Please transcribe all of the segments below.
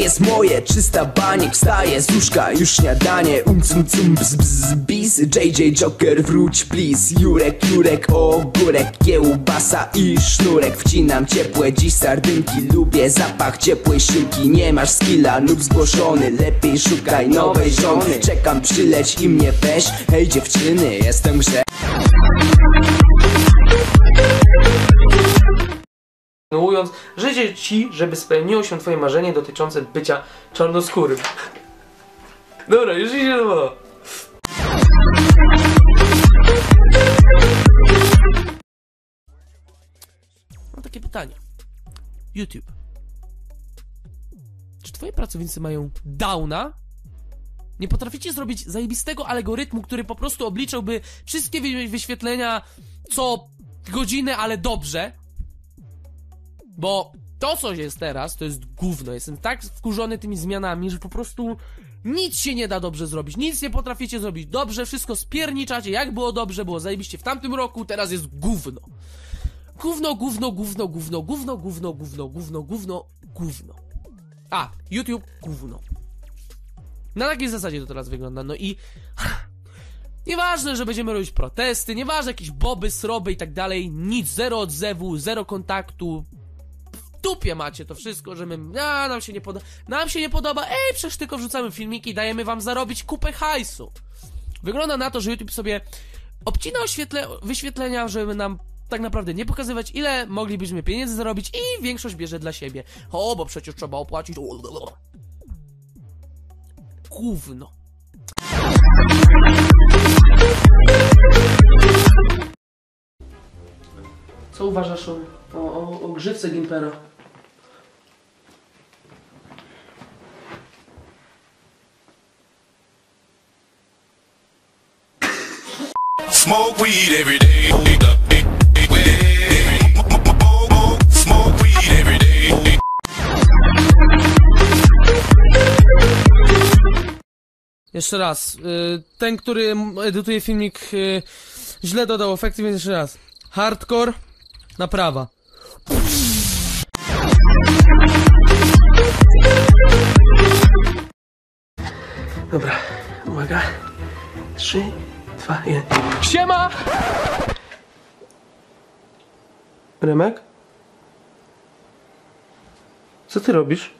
jest moje, czysta baniek Wstaję z łóżka, już śniadanie. Um cum cum bzz bzz bis JJ Joker wróć please. Jurek, Jurek, ogórek Kiełbasa i sznurek. Wcinam ciepłe dziś sardynki Lubię zapach ciepłej szynki Nie masz skilla, lub zgłoszony Lepiej szukaj nowej żony. Czekam przyleć i mnie weź. Hej dziewczyny, jestem w kontynuując, życzę Ci, żeby spełniło się Twoje marzenie dotyczące bycia czarnoskórym. Dobra, już do mowa. Mam takie pytanie. YouTube. Czy Twoje pracownicy mają downa? Nie potraficie zrobić zajebistego algorytmu, który po prostu obliczałby wszystkie wy- wyświetlenia co godzinę, ale dobrze? Bo to, co jest teraz, to jest gówno. Jestem tak wkurzony tymi zmianami, że po prostu nic się nie da dobrze zrobić. Nic nie potraficie zrobić dobrze, wszystko spierniczacie. Jak było dobrze, było zajebiście w tamtym roku, teraz jest gówno. Gówno, gówno, gówno, gówno, gówno, gówno, gówno, gówno, gówno, gówno. A, YouTube, gówno. Na takiej zasadzie to teraz wygląda. No i Nieważne, że będziemy robić protesty, nieważne jakieś boby, sroby i tak dalej, nic, zero odzewu, zero kontaktu. Dupie macie to wszystko, że my, a, nam się nie podoba, nam się nie podoba, ej, przecież tylko wrzucamy filmiki i dajemy wam zarobić kupę hajsu. Wygląda na to, że YouTube sobie obcina oświetle, wyświetlenia, żeby nam tak naprawdę nie pokazywać, ile moglibyśmy pieniędzy zarobić i większość bierze dla siebie. O, bo przecież trzeba opłacić. Gówno. Co uważasz o, o, o grzywce Gimpera? Smoke weed every day. Smoke weed every day. Jeszcze raz. y, Ten, który edytuje filmik, y, źle dodał efekty, więc jeszcze raz. Hardcore, naprawa. Dobra, uwaga. Trzy, dwa, jeden. Siema! Remek? Co ty robisz?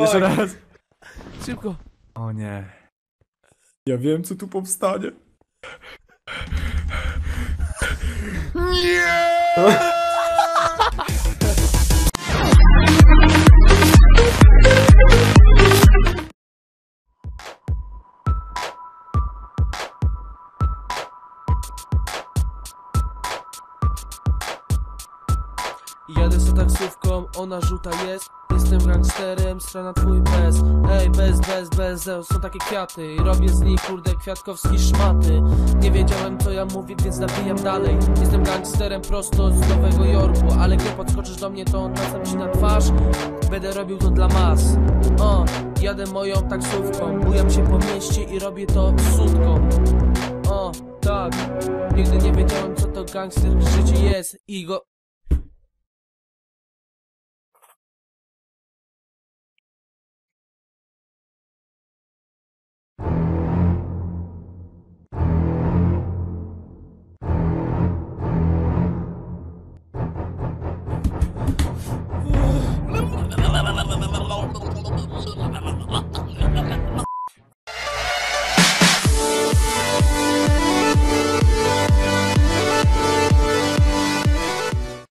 Jeszcze raz. Szybko. O nie. Ja wiem, co tu powstanie. Jadę z taksówką, ona żółta jest. Jestem gangsterem, strona twój bez. Ej, bez, bez, bez, e, są takie kwiaty. Robię z nich, kurde, kwiatkowski szmaty. Nie wiedziałem co ja mówię, więc nawijam dalej. Jestem gangsterem prosto z Nowego Jorku Ale gdy podskoczysz do mnie, to nacem ci na twarz. Będę robił to dla mas. O, jadę moją taksówką. Bujam się po mieście i robię to sutką. O, tak. Nigdy nie wiedziałem co to gangster życie jest. I go